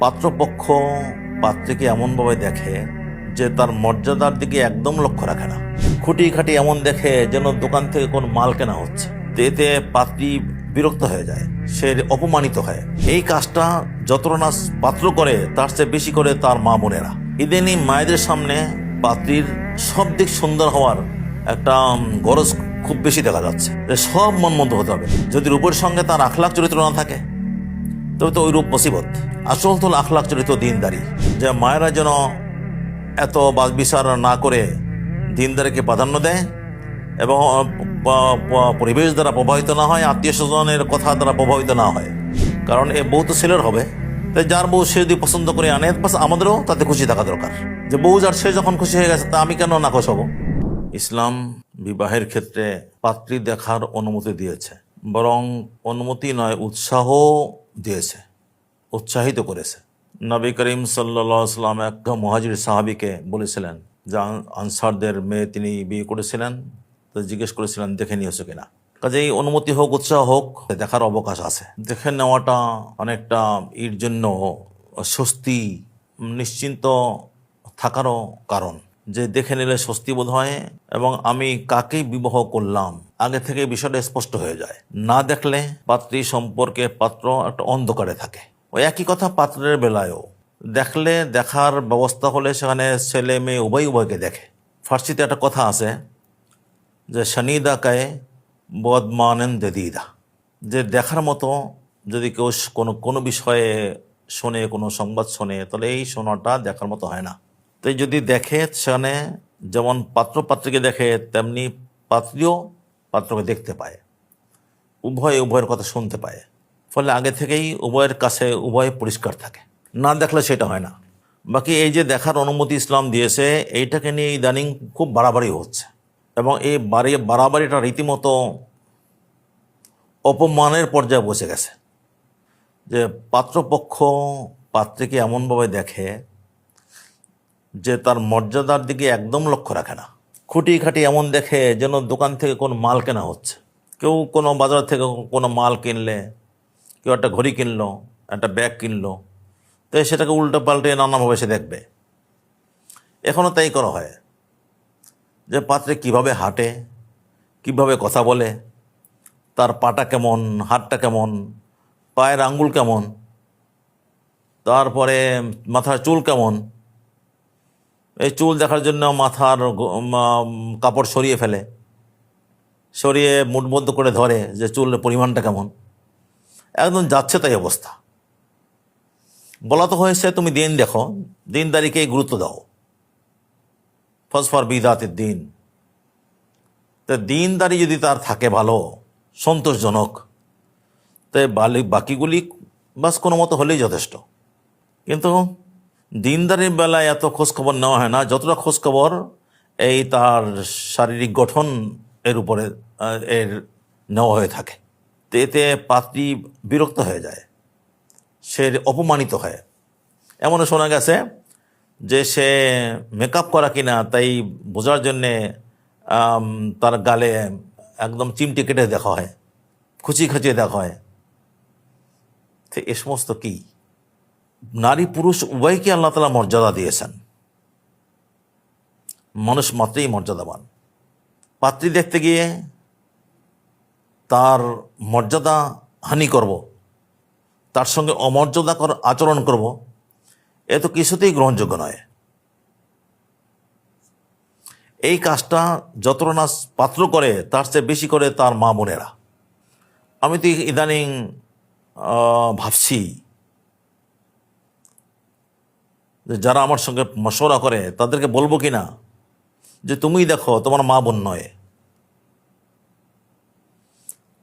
পাত্রপক্ষ পাত্রীকে এমনভাবে দেখে যে তার মর্যাদার দিকে একদম লক্ষ্য রাখে না। খুঁটি খাটি এমন দেখে যেন দোকান থেকে কোন মাল কেনা হচ্ছে। এতে পাত্রী বিরক্ত হয়ে যায়। সে অপমানিত হয়। এই কাজটা যতটা না পাত্র করে, তার চেয়ে বেশি করে তার মা বোনেরা। ইদানি মায়েদের সামনে পাত্রীর সব দিক সুন্দর হওয়ার একটা গরজ খুব বেশি দেখা যাচ্ছে। সব মন মতো হতে হবে। যদি রূপের সঙ্গে তার আখলাখ চরিত্র না থাকে তবে তো ওই রূপ মুসিবত। আসল তো আখলাখ চরিত্র দিনদারি, যে মায়েরা যেন এত বাদ বিচার না করে দিনদারিকে প্রাধান্য দেয় এবং পরিবেশ দ্বারা প্রভাবিত না হয়, আত্মীয় স্বজনের কথা দ্বারা প্রভাবিত না হয়। কারণ এ বউ তো ছেলের হবে, তাই যার বউ সে যদি পছন্দ করে আনে আমাদেরও তাতে খুশি থাকা দরকার। যে বউ যার সে যখন খুশি হয়ে গেছে, তা আমি কেন না খুশ হব? ইসলাম বিবাহের ক্ষেত্রে পাত্রী দেখার অনুমতি দিয়েছে। বরং অনুমতি নয়, উৎসাহ দিয়েছে, উৎসাহিত করেছে। নবী করিম সাল্লা সাল্লাম এক মহাজির সাহাবিকে বলেছিলেন যে আনসারদের মেয়ে তিনি বিয়ে করেছিলেন? তো জিজ্ঞেস করেছিলেন, দেখে নিয়েছো কিনা? কাজেই অনুমতি হোক, উৎসাহ হোক, দেখার অবকাশ আছে। দেখে নেওয়াটা অনেকটা এর জন্য স্বস্তি, নিশ্চিন্ত থাকারও কারণ। যে দেখে নিলে স্বস্তি বোধ হয় এবং আমি কাকে বিবাহ করলাম? আগে থেকে বিষয়টা স্পষ্ট হয়ে যায়। না দেখলে পাত্রী সম্পর্কে পাত্র একটা অন্ধকারে থাকে। ওই একই কথা পাত্রের বেলায়ও। দেখলে দেখার ব্যবস্থা হলে সেখানে ছেলে মেয়ে উভয় উভয়কে দেখে। ফার্সিতে একটা কথা আছে যে শনিদা কায়ে বদমানেন দেদিদা যে দেখার মতো যদি কেউ কোনো কোনো বিষয়ে শোনে, কোনো সংবাদ শোনে, তাহলে এই শোনাটা দেখার মতো হয় না। তাই যদি দেখে সেখানে যেমন পাত্র পাত্রীকে দেখে, তেমনি পাত্রীও পাত্রকে দেখতে পায়। উভয়ে উভয়ের কথা শুনতে পায়। ফলে আগে থেকেই উভয়ের কাছে উভয় পরিষ্কার থাকে। না দেখলে সেটা হয় না। বাকি এই যে দেখার অনুমতি ইসলাম দিয়েছে, এইটাকে নিয়ে ইদানিং খুব বাড়াবাড়ি হচ্ছে। এবং এই বাড়ি, বাড়াবাড়িটা রীতিমতো অপমানের পর্যায়ে বসে গেছে। যে পাত্রপক্ষ পাত্রীকে এমনভাবে দেখে যে তার মর্যাদার দিকে একদম লক্ষ্য রাখে না। খুঁটি খাটি এমন দেখে যেন দোকান থেকে কোনো মাল কেনা হচ্ছে। কেউ কোনো বাজার থেকে কোনো মাল কিনলে, কেউ একটা ঘড়ি কিনলো, একটা ব্যাগ কিনলো, তো সেটাকে উল্টো পাল্টে নানাভাবে সে দেখবে। এখনও তাই করা হয় যে পাত্রে কীভাবে হাঁটে, কীভাবে কথা বলে, তার পাটা কেমন, হাতটা কেমন, পায়ের আঙ্গুল কেমন, তারপরে মাথার চুল কেমন এই চুল দেখার জন্য মাথার কাপড় সরিয়ে ফেলে। সরিয়ে মুঠবদ্ধ করে ধরে যে চুলের পরিমাণটা কেমন। একদম যাচ্ছে তাই অবস্থা। বলা তো হয়েছে, তুমি দিন দেখো দিন দিনদারিকেই গুরুত্ব দাও। ফসফর বিদাতের দিন। তা দিনদারি যদি তার থাকে ভালো, সন্তোষজনক তাই বালি, বাকিগুলি বাস কোনো মতো হলেই যথেষ্ট। কিন্তু দিনদারির বেলায় এত খোঁজখবর নেওয়া হয় না। যতটা খোঁজখবর এই তার শারীরিক গঠন এর উপরে এর নেওয়া হয়ে থাকে। তো এতে পাত্রী বিরক্ত হয়ে যায়। সে অপমানিত হয়। এমনও শোনা গেছে যে সে মেকআপ করা কিনা তাই বোঝার জন্যে তার গালে একদম চিমটি কেটে দেখা হয় খুচি খুচিয়ে দেখা হয়। তো, এ সমস্ত কি? নারী পুরুষ উভয়কে আল্লাহ তালা মর্যাদা দিয়েছেন। মানুষ মাত্রেই মর্যাদাবান। পাত্রী দেখতে গিয়ে তার মর্যাদা হানি করব, তার সঙ্গে অমর্যাদা কর, আচরণ করব, এ তো কিছুতেই গ্রহণযোগ্য নয়। এই কাজটা যতটা না পাত্র করে, তার চেয়ে বেশি করে তার মা বোনেরা। আমি তো ইদানিং ভাবছি যে যারা আমার সঙ্গে মশওরা করে, তাদেরকে বলব কি না যে তুমিই দেখো, তোমার মা বোন নয়।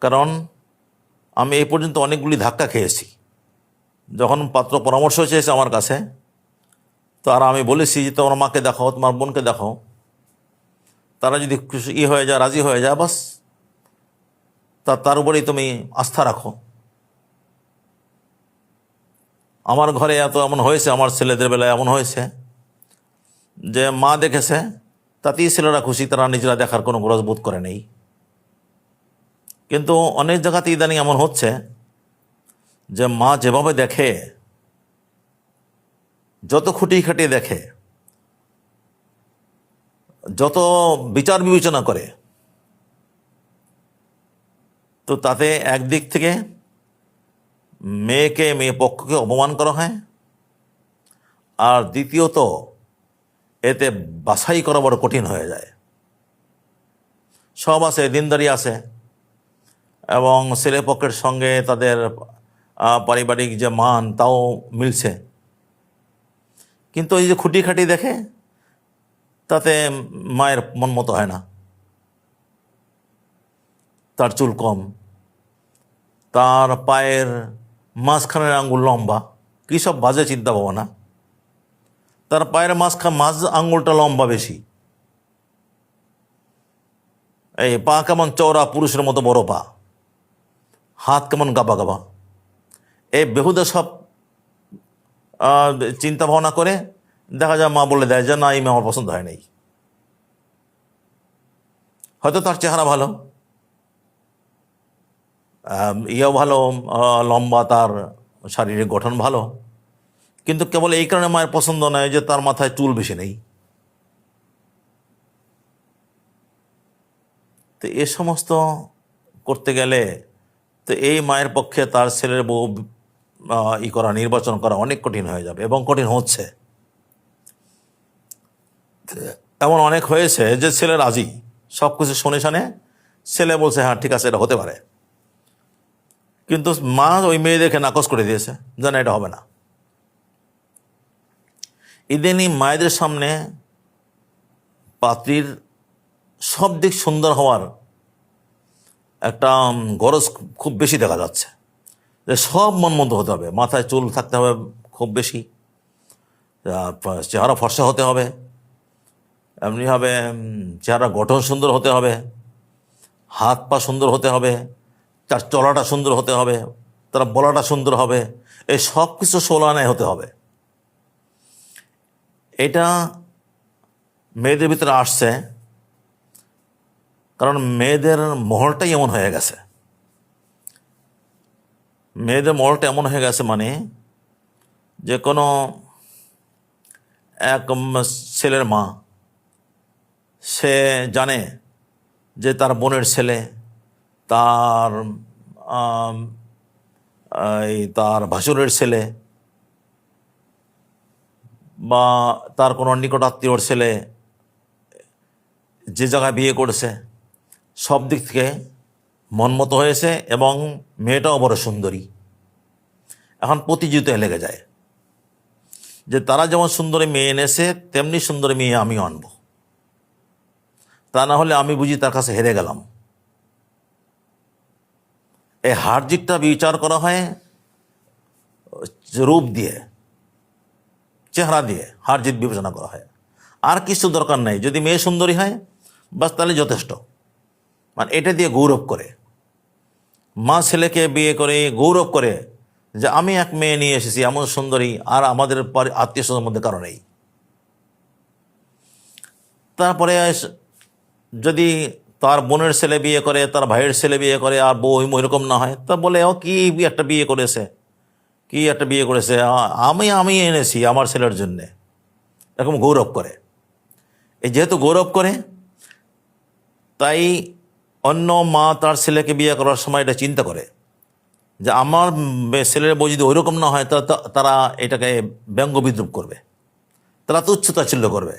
কারণ আমি এই পর্যন্ত অনেকগুলি ধাক্কা খেয়েছি। যখন পাত্র পরামর্শ চেয়েছে আমার কাছে, তো আর আমি বলেছি যে, তোমার মাকে দেখাও, তোমার বোনকে দেখাও। তারা যদি খুশি হয়ে যায়, রাজি হয়ে যায়, বাস। তা তার উপরেই তুমি আস্থা রাখো। আমার ঘরে এত এমন হয়েছে, আমার ছেলেদের বেলায় এমন হয়েছে। যে মা দেখেছে, তাতেই ছেলেরা খুশি, তারা নিজেরা দেখার কোনো গ্রজ বোধ করে নেই। কিন্তু অনেক জায়গাতে ইদানিং এমন হচ্ছে যে মা যেভাবে দেখে, যত খুঁটি খাটিয়ে দেখে, যত বিচার বিবেচনা করে, তো তাতে একদিক থেকে মেয়েকে, মেয়ে পক্ষকে অপমান করা হয়। আর দ্বিতীয়ত, এতে বাছাই করা বড় কঠিন হয়ে যায়। সব আছে, দিনদারি আছে। এবং ছেলে পক্ষের সঙ্গে তাদের পারিবারিক যে মান, তাও মিলছে। কিন্তু এই যে খুঁটি খাটি দেখে, তাতে মায়ের মন মতো হয় না। তার চুল কম। তার পায়ের মাঝখানের আঙুল লম্বা। কী সব বাজে চিন্তা ভাবনা তার পায়ের মাঝখা মাঝ আঙুলটা লম্বা বেশি। এই পা কেমন চওড়া, পুরুষের মতো বড় পা। হাত কেমন গাবা গাবা। এই বেহুদা সব চিন্তা ভাবনা করে দেখা যায় মা বলে দেয়, যে না, এই মেয়ে আমার পছন্দ হয় নাই। হয়তো তার চেহারা ভালো। ইয়েও ভালো লম্বা তার শারীরিক গঠন ভালো। কিন্তু কেবল এই কারণে মায়ের পছন্দ নয় যে তার মাথায় চুল বেশি নেই। তো এ সমস্ত করতে গেলে তো এই মায়ের পক্ষে তার ছেলের বউ ই করা, নির্বাচন করা অনেক কঠিন হয়ে যাবে এবং কঠিন হচ্ছে। এমন অনেক হয়েছে যে ছেলে রাজি। সব কিছু শুনে শুনে ছেলে বলছে হ্যাঁ ঠিক আছে, এটা হতে পারে। কিন্তু মা ওই মেয়ে দেখে নাকচ করে দিয়েছে। জানে এটা হবে না। ইদানি মায়েদের সামনে পাত্রীর সব দিক সুন্দর হওয়ার একটা গরজ খুব বেশি দেখা যাচ্ছে। যে সব মন মতো হতে হবে। মাথায় চুল থাকতে হবে খুব বেশি। চেহারা ফর্সা হতে হবে। এমনিভাবে চেহারা গঠন সুন্দর হতে হবে। হাত পা সুন্দর হতে হবে। তার চলাটা সুন্দর হতে হবে, তার বলাটা সুন্দর হবে, এই সব কিছু সোলানায় হতে হবে। এটা মেয়েদের ভিতরে আসছে, কারণ মেয়েদের মহলটাই এমন হয়ে গেছে। মেয়েদের মহলটা এমন হয়ে গেছে মানে যে কোনো এক ছেলের মা, সে জানে যে তার বোনের ছেলে তার এই তার ভাসুরের ছেলে বা তার কোনো নিকট আত্মীয়র ছেলে যে জায়গায় বিয়ে করেছে, সব দিক থেকে মনমতো হয়েছে এবং মেয়েটাও বড় সুন্দরী। এখন প্রতিযোগিতায় লেগে যায়। যে তারা যেমন সুন্দরী মেয়ে এনেছে, তেমনি সুন্দরী মেয়ে আমি আনব। তা না হলে আমি বুঝি তার কাছে হেরে গেলাম। এই হার জিতটা বিচার করা হয় রূপ দিয়ে, চেহারা দিয়ে হার জিত বিবেচনা করা হয়। আর কিছু দরকার নাই, যদি মেয়ে সুন্দরী হয়, বাস তাহলে যথেষ্ট। মানে এটা দিয়ে গৌরব করে। মা ছেলেকে বিয়ে করে, গৌরব করে যে আমি এক মেয়ে নিয়ে এসেছি, এমন সুন্দরী, আর আমাদের আত্মীয় স্বজনের মধ্যে কারও নেই। তারপরে যদি তার বোনের ছেলে বিয়ে করে, তার ভাইয়ের ছেলে বিয়ে করে, আর বউ এরকম না হয়। তা বলে, ও কি একটা বিয়ে করেছে? কি একটা বিয়ে করেছে? আমি আমি এনেছি আমার ছেলের জন্যে। এরকম গৌরব করে। এই যেহেতু গৌরব করে, তাই অন্য মা তার ছেলেকে বিয়ে করার সময় এটা চিন্তা করে যে আমার ছেলের বউ যদি ওইরকম না হয় তারা এটাকে ব্যঙ্গ বিদ্রুপ করবে। তারা তুচ্ছ তাচ্ছিল্য করবে।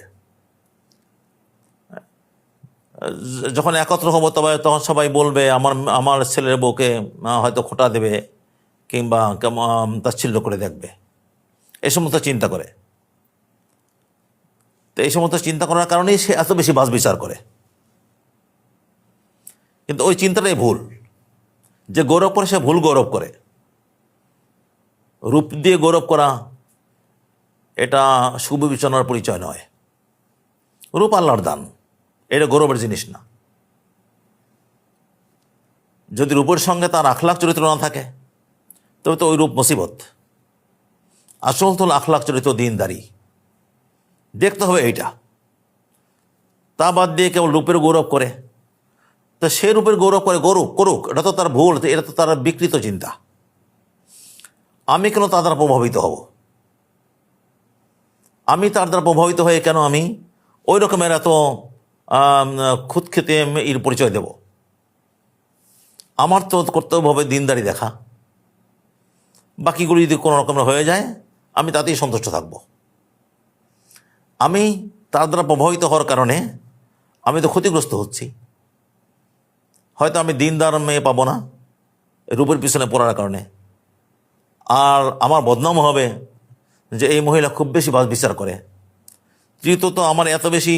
যখন একত্র হব তবে তখন সবাই বলবে, আমার আমার ছেলের বউকে হয়তো খোটা দেবে কিংবা তাচ্ছিল্য করে দেখবে। এই সমস্ত চিন্তা করে। তো এই সমস্ত চিন্তা করার কারণেই সে এত বেশি বাস বিচার করে। কিন্তু ওই চিন্তাটাই ভুল, যে গৌরব করে, সে ভুল গৌরব করে। রূপ দিয়ে গৌরব করা, এটা সুবিবেচনার পরিচয় নয়। রূপ আল্লাহর দান। এটা গৌরবের জিনিস না। যদি রূপের সঙ্গে তার আখলাখ চরিত্র না থাকে, তবে তো ওই রূপ মুসিবত। আসল তো আখলাখ চরিত্র দিনদারি। দেখতে হবে এইটা। তা বাদ দিয়ে কেবল রূপের গৌরব করে। তো সে রূপের গৌরব করে, গৌরব করুক, এটা তো তার ভুল, এটা তো তার বিকৃত চিন্তা। আমি কেন তা দ্বারা প্রভাবিত হব? আমি তার দ্বারা প্রভাবিত হয়ে কেন আমি? ওই রকমের এত খুদ খেতে এর পরিচয় দেব। আমার তো কর্তব্য হবে দিনদারি দেখা। বাকিগুলো যদি কোনো রকমের হয়ে যায়, আমি তাতেই সন্তুষ্ট থাকব। আমি তার দ্বারা প্রভাবিত হওয়ার কারণে আমি তো ক্ষতিগ্রস্ত হচ্ছি। হয়তো আমি দিনদার মেয়ে পাবো না, রূপের পিছনে পড়ার কারণে। আর আমার বদনাম হবে যে এই মহিলা খুব বেশি বিচার করে। তৃতীয়ত আমার এত বেশি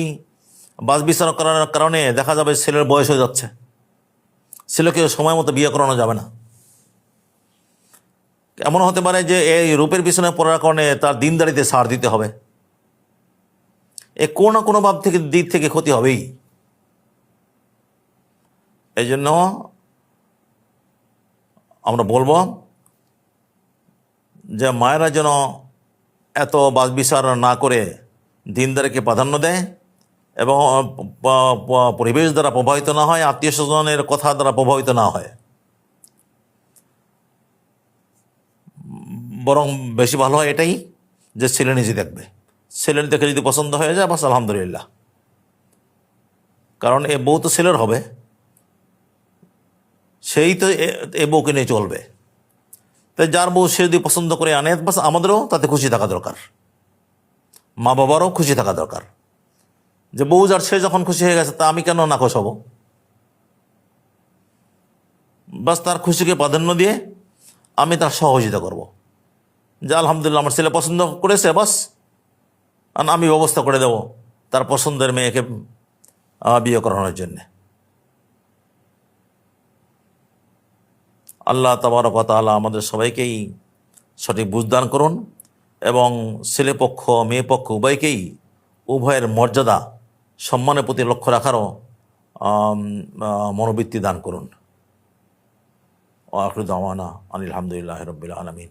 বাস বিচার করার কারণে দেখা যাবে ছেলের বয়স হয়ে যাচ্ছে। ছেলেকে সময় মতো বিয়ে করানো যাবে না। এমন হতে পারে যে এই রূপের পিছনে পড়ার কারণে তার দিন দিনদারিতে সার দিতে হবে। এ কোনো না কোনো ভাব থেকে, দিক থেকে ক্ষতি হবেই। এই জন্য আমরা বলব যে মায়েরা যেন এত বাস বিচার না করে দিনদারিকে প্রাধান্য দেয়। এবং পরিবেশ দ্বারা প্রভাবিত না হয়, আত্মীয় স্বজনের কথা দ্বারা প্রভাবিত না হয়। বরং বেশি ভালো হয় এটাই যে ছেলে নিজে দেখবে। ছেলে দেখে যদি পছন্দ হয়ে যায়, বাস আলহামদুলিল্লাহ। কারণ এ বউ তো ছেলের হবে। সেই তো এ বউকে নিয়ে চলবে। তাই যার বউ সে যদি পছন্দ করে আনে, বাস আমাদেরও তাতে খুশি থাকা দরকার। মা বাবারও খুশি থাকা দরকার। যে বউ যার সে যখন খুশি হয়ে গেছে, তা আমি কেন না খুশ হব? বাস তার খুশিকে প্রাধান্য দিয়ে আমি তার সহযোগিতা করব। যে আলহামদুলিল্লাহ আমার ছেলে পছন্দ করেছে, বাস। আর আমি ব্যবস্থা করে দেব তার পছন্দের মেয়েকে বিয়ে করানোর জন্যে। আল্লাহ তাবারক তাআলা আমাদের সবাইকেই সঠিক বুঝদান করুন এবং ছেলে পক্ষ, মেয়ে পক্ষ, উভয়কেই উভয়ের মর্যাদা সম্মানের প্রতি লক্ষ্য রাখারও মনোবৃত্তি দান করুন। আখরুদ আওয়ানা আনিল আলহামদুলিল্লাহ রবিল আলমিন।